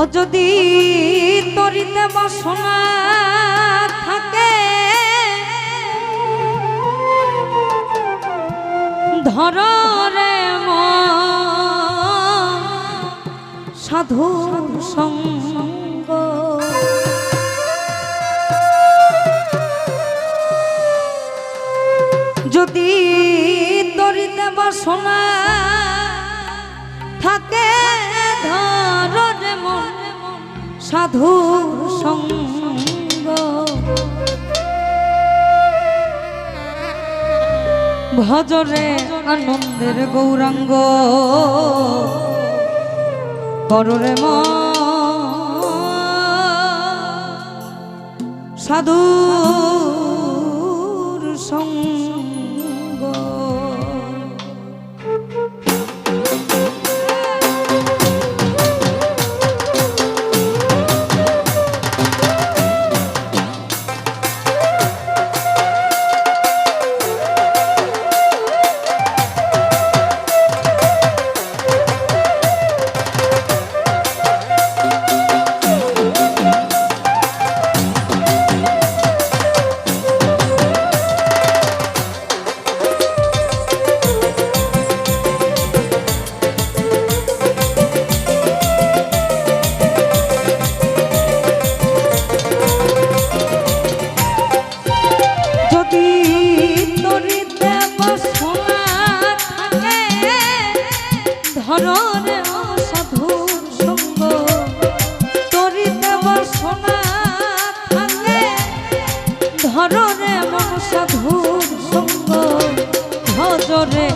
ও যদি তরিতে বাসনা থাকে ধর সাধু সঙ্গ। যদি তরিতে বাসনা থাকে সাধু সঙ্গ। ভজরে আনন্দের গৌরাঙ্গ। কররে ম। সাধু সঙ্গ। ধরনে মন সাধুর সঙ্গ ভজরে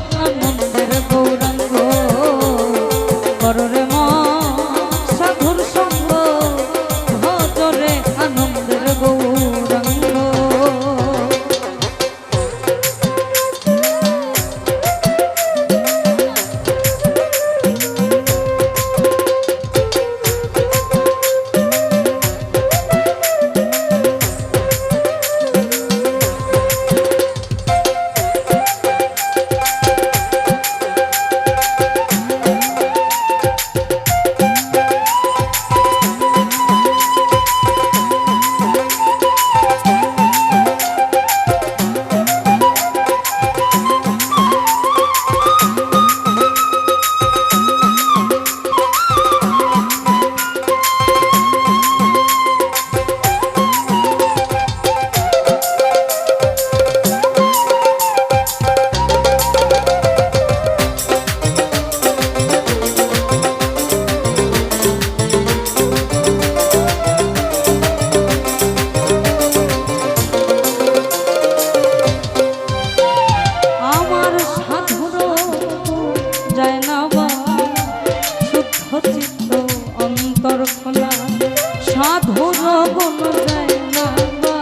সাধুর গুণ দেয় না বা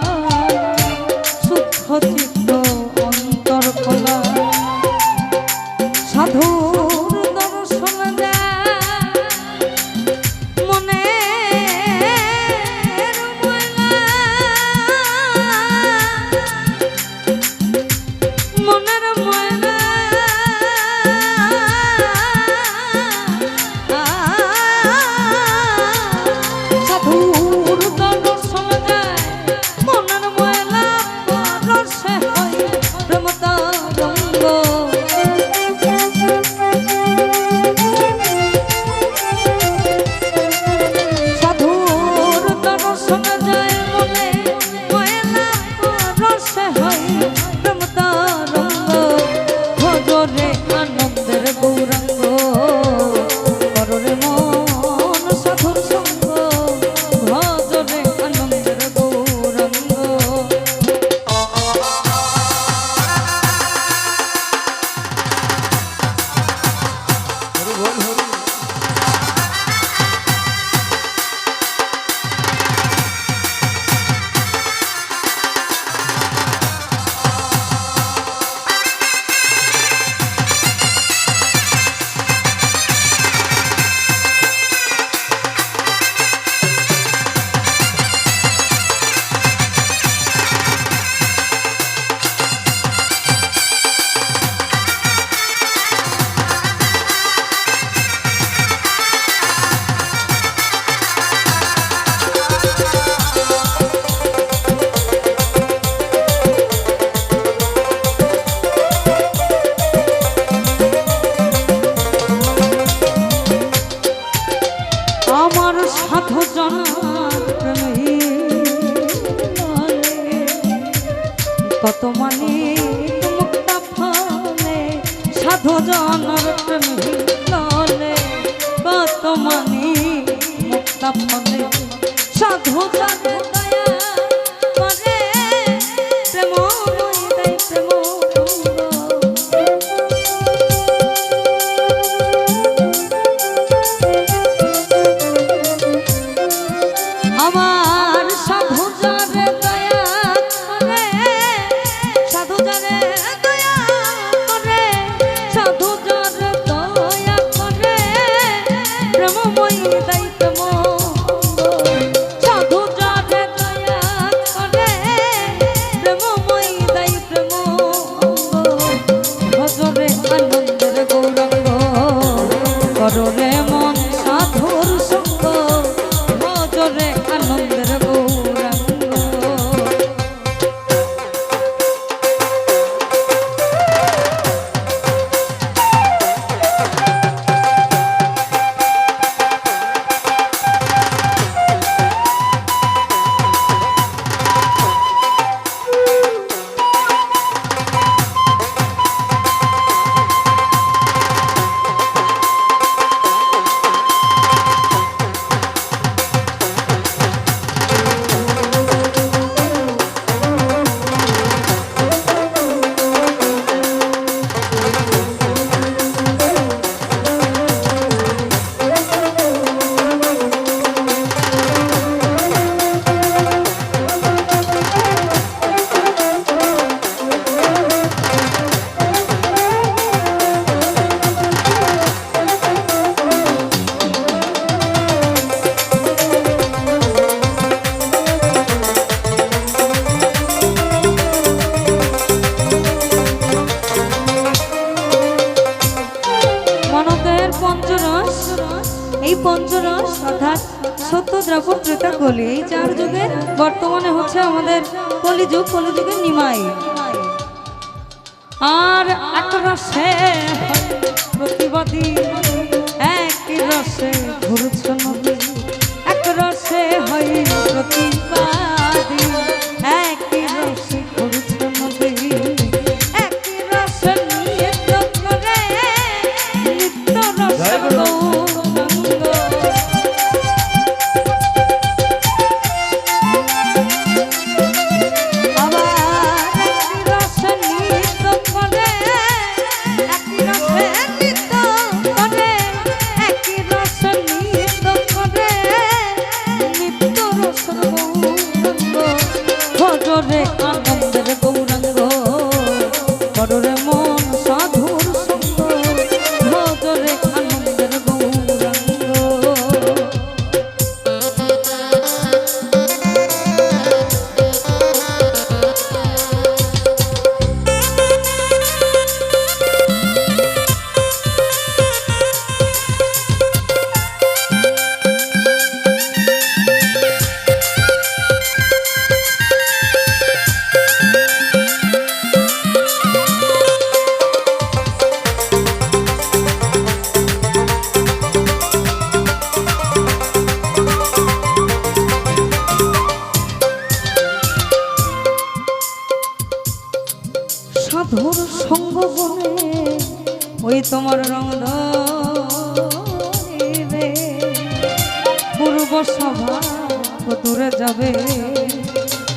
বর্তমানে করো রে একটা কলি এই চার যুগে বর্তমানে হচ্ছে আমাদের কলিযুগ কলিযুগের নিমাই। আর একটা সে বন্ধুর সঙ্গ বনে ওই তোমার রং পূর্ব সভা দূরে যাবে,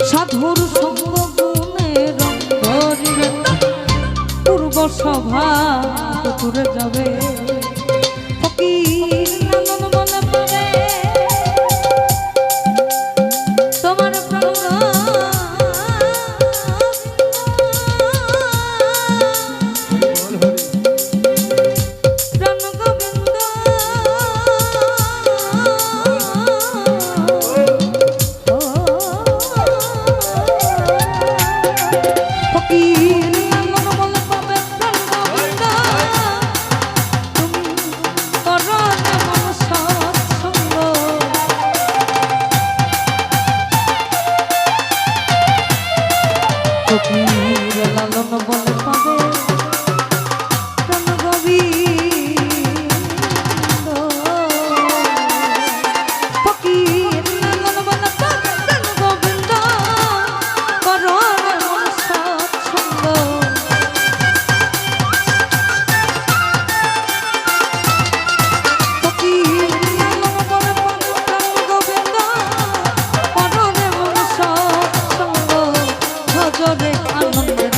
সাধুর সঙ্গ বনে রং। ধরিবে পূর্ব সভা দূরে যাবে, ফকির নজরে আনন্দ